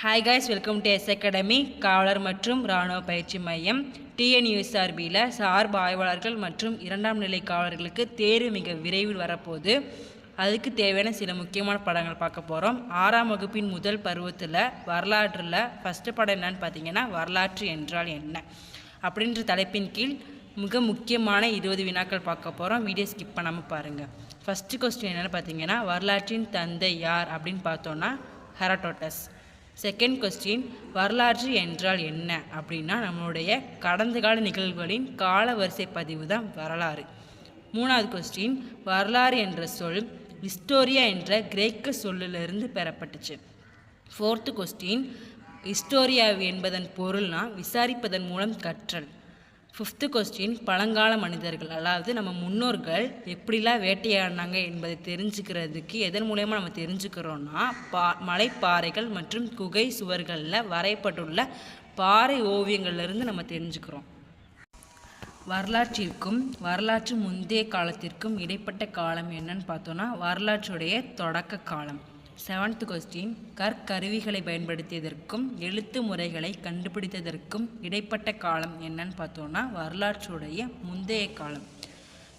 Hi guys welcome to S academy காவலர் மற்றும் இராணுவ பயிற்சி மையம். டிஎன்யூஎஸ்ஆர்பியில் சார்பு ஆய்வாளர்கள் மற்றும் இரண்டாம் நிலை காவலர்களுக்கு தேர்வு மிக விரைவில் வரப்போகுது. அதுக்கு தேவையான சில முக்கியமான படங்கள் பார்க்க போகிறோம் ஆறாம் வகுப்பின் முதல் பருவத்தில் வரலாற்றில் ஃபஸ்ட்டு படம் என்னன்னு பார்த்தீங்கன்னா வரலாற்று என்றால் என்ன? அப்படின்ற தலைப்பின் கீழ் மிக முக்கியமான இருபது வினாக்கள் பார்க்க போகிறோம் வீடியோ ஸ்கிப் பண்ணாமல் பாருங்கள் ஃபஸ்ட்டு கொஸ்டின் என்னென்னு பார்த்தீங்கன்னா வரலாற்றின் தந்தை யார் அப்படின்னு பார்த்தோன்னா ஹெராட்டோட்டஸ் செகண்ட் கொஸ்டின் வரலாற்று என்றால் என்ன? அப்படின்னா நம்மளுடைய கடந்த கால நிகழ்வுகளின் கால வரிசை பதிவு தான் வரலாறு. மூணாவது கொஸ்டின் வரலாறு என்ற சொல் ஹிஸ்டோரியா என்ற கிரேக்க சொல்லிலிருந்து பெறப்பட்டுச்சு. ஃபோர்த்து கொஸ்டின் ஹிஸ்டோரியா என்பதன் பொருள்னா விசாரிப்பதன் மூலம் கற்றல். ஃபிஃப்த்து கொஸ்டின் பழங்கால மனிதர்கள் அதாவது நம்ம முன்னோர்கள் எப்படிலாம் வேட்டையாடினாங்க என்பதை தெரிஞ்சுக்கிறதுக்கு எதன் மூலயமா நம்ம தெரிஞ்சுக்கிறோன்னா பா மலைப்பாறைகள் மற்றும் குகை சுவர்களில் வரையப்பட்டுள்ள பாறை ஓவியங்கள்லேருந்து நம்ம தெரிஞ்சுக்கிறோம். வரலாற்றிற்கும் வரலாற்று முந்தைய காலத்திற்கும் இடைப்பட்ட காலம் என்னன்னு பார்த்தோன்னா வரலாற்றுடைய தொடக்க காலம். செவன்த் கொஸ்டின் கற்கருவிகளை பயன்படுத்தியதற்கும் எழுத்து முறைகளை கண்டுபிடித்ததற்கும் இடைப்பட்ட காலம் என்னன்னு பார்த்தோன்னா வரலாற்றுடைய முந்தைய காலம்.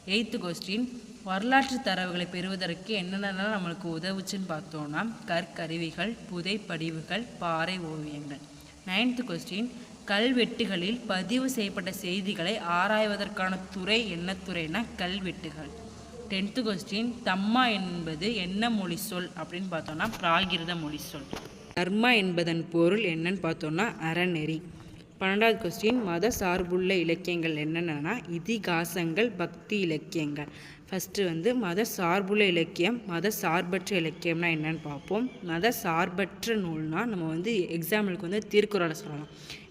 எயித்து கொஸ்டின் வரலாற்று தரவுகளை பெறுவதற்கு என்னென்னலாம் நம்மளுக்கு உதவுச்சுன்னு பார்த்தோன்னா கற்கருவிகள் புதைப்படிவுகள் பாறை ஓவியங்கள். நைன்த்து கொஸ்டின் கல்வெட்டுகளில் பதிவு செய்யப்பட்ட செய்திகளை ஆராய்வதற்கான துறை என்ன துறைனா கல்வெட்டுகள். டென்த்து கொஸ்டின் தம்மா என்பது என்ன மொழி சொல் அப்படின்னு பார்த்தோன்னா பிராகிருத மொழி சொல் தர்மா என்பதன் பொருள் என்னன்னு பார்த்தோன்னா அறநெறி. பன்னெண்டாவது கொஸ்டின் மத சார்புள்ள இலக்கியங்கள் என்னென்னா இதிகாசங்கள் பக்தி இலக்கியங்கள். ஃபஸ்ட்டு வந்து மத சார்புள்ள இலக்கியம் மத சார்பற்ற இலக்கியம்னா என்னன்னு பார்ப்போம். மத சார்பற்ற நூல்னால் நம்ம வந்து எக்ஸாம்பிளுக்கு வந்து திருக்குறளை சொல்லலாம்.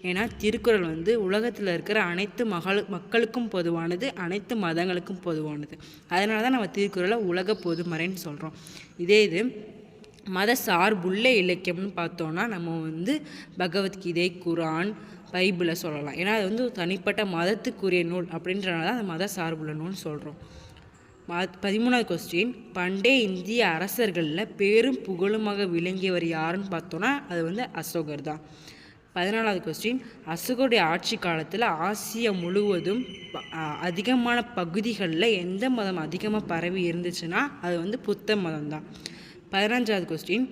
ஏன்னா திருக்குறள் வந்து உலகத்தில் இருக்கிற அனைத்து மகள் மக்களுக்கும் பொதுவானது அனைத்து மதங்களுக்கும் பொதுவானது. அதனால தான் நம்ம திருக்குறளை உலக பொதுமறைன்னு சொல்கிறோம் இதே இது மத சார்புள்ள இலக்கியம்னு பார்த்தோன்னா நம்ம வந்து பகவத்கீதை குரான் பைபிளை சொல்லலாம். ஏன்னா அது வந்து ஒரு தனிப்பட்ட மதத்துக்குரிய நூல் அப்படின்றனால தான் அந்த மத சார்புள்ள நூல் சொல்கிறோம் மத் பதிமூணாவது கொஸ்டின் பண்டே இந்திய அரசர்களில் பேரும் புகழுமாக விளங்கியவர் யாருன்னு பார்த்தோன்னா அது வந்து அசோகர் தான். பதினாலாவது கொஸ்டின் அசோகருடைய ஆட்சி காலத்தில் ஆசியா முழுவதும் அதிகமான பகுதிகளில் எந்த மதம் அதிகமாக பரவி இருந்துச்சுன்னா அது வந்து புத்த மதம் தான். பதினஞ்சாவது கொஸ்டின்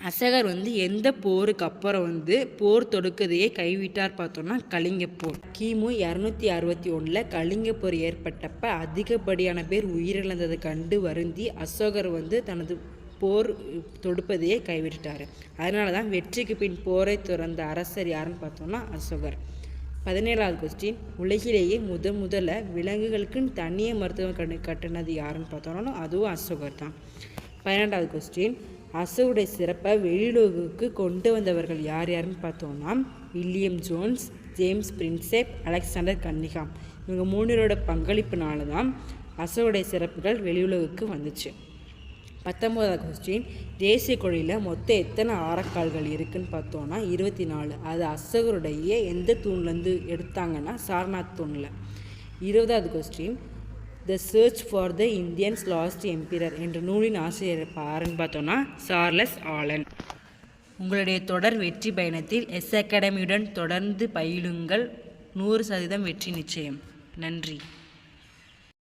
அசகர் வந்து எந்த போருக்கு அப்புறம் வந்து போர் தொடுக்கதையே கைவிட்டார் பார்த்தோன்னா கலிங்க போர். கிமு இரநூத்தி அறுபத்தி ஒன்றில் கலிங்க போர் ஏற்பட்டப்ப அதிகப்படியான பேர் உயிரிழந்ததை கண்டு வருந்தி அசோகர் வந்து தனது போர் தொடுப்பதையே கைவிட்டார் அதனால தான் வெற்றிக்கு பின் போரை துறந்த அரசர் யாருன்னு பார்த்தோன்னா அசோகர். பதினேழாவது கொஸ்டின் உலகிலேயே முத முதல்ல விலங்குகளுக்குன்னு தனியே மருத்துவம் கண் கட்டினது யாருன்னு பார்த்தோம்னாலும் அதுவும் அசோகர் தான். பன்னெண்டாவது கொஸ்டின் அசோடைய சிறப்பை வெளியுலகுக்கு கொண்டு வந்தவர்கள் யார் யாருன்னு பார்த்தோம்னா William Jones James Prinsep Alexander Cunningham. இவங்க மூணரோட பங்களிப்புனால தான் அசோடைய சிறப்புகள் வெளியுலகுக்கு வந்துச்சு. பத்தொம்போதாவது கொஸ்டின் தேசிய கொடியில் மொத்தம் எத்தனை ஆரக்கால்கள் இருக்குதுன்னு பார்த்தோன்னா இருபத்தி நாலு அது அசோகருடைய எந்த தூண்லேருந்து எடுத்தாங்கன்னா சாரநாத் தூணில். இருபதாவது question the search for the Indians lost emperor என்ற நூலின் ஆசிரியர் பாருன்னு பார்த்தோன்னா சார்லஸ் ஆலன். உங்களுடைய தொடர் வெற்றி பயணத்தில் எஸ் அகாடமியுடன் தொடர்ந்து பயிலுங்கள். நூறு சதவீதம் வெற்றி நிச்சயம். நன்றி.